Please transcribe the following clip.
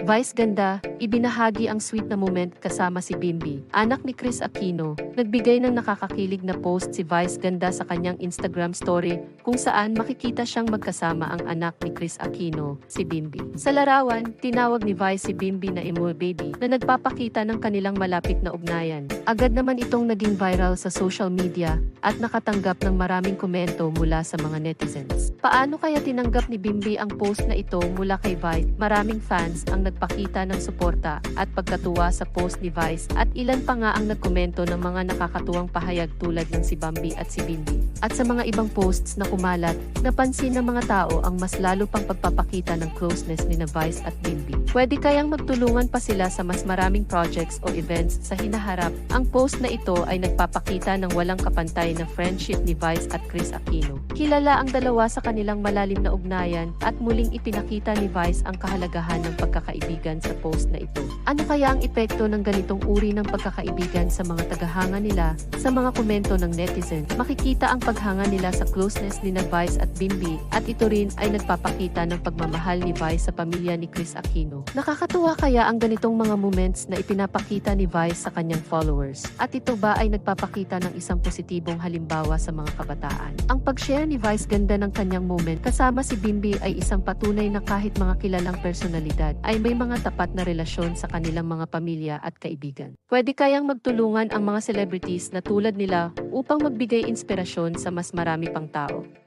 Vice ganda, ibinahagi ang sweet na moment kasama si Bimbi, anak ni Chris Aquino. Nagbigay ng nakakakilig na post si Vice ganda sa kanyang Instagram story kung saan makikita siyang magkasama ang anak ni Chris Aquino, si Bimbi. Sa larawan, tinawag ni Vice si Bimbi na emo baby na nagpapakita ng kanilang malapit na ugnayan. Agad naman itong naging viral sa social media at nakatanggap ng maraming komento mula sa mga netizens. Paano kaya tinanggap ni Bimbi ang post na ito mula kay Vice? Maraming fans ang nagpakita ng suporta at pagkatuwa sa post ni Vice at ilan pa nga ang nagkomento ng mga nakakatuwang pahayag tulad ng si Bambi at si Bimbi. At sa mga ibang posts na kumalat, napansin ng mga tao ang mas lalo pang pagpapakita ng closeness ni na Vice at Bimbi. Pwede kayang magtulungan pa sila sa mas maraming projects o events sa hinaharap. Ang post na ito ay nagpapakita ng walang kapantay na friendship ni Vice at Chris Aquino. Kilala ang dalawa sa kanilang malalim na ugnayan at muling ipinakita ni Vice ang kahalagahan ng pagkakaibigan sa post na ito. Ano kaya ang epekto ng ganitong uri ng pagkakaibigan sa mga tagahanga nila? Sa mga komento ng netizen, makikita ang paghanga nila sa closeness ni na Vice at Bimbi at ito rin ay nagpapakita ng pagmamahal ni Vice sa pamilya ni Chris Aquino. Nakakatuwa kaya ang ganitong mga moments na ipinapakita ni Vice sa kanyang followers? At ito ba ay nagpapakita ng isang positibong halimbawa sa mga kabataan? Ang pag-share ni Vice ganda ng kanyang moment kasama si Bimbi ay isang patunay na kahit mga kilalang personalidad ay may mga tapat na relasyon sa kanilang mga pamilya at kaibigan. Pwede kayang magtulungan ang mga celebrities na tulad nila upang magbigay inspirasyon sa mas marami pang tao.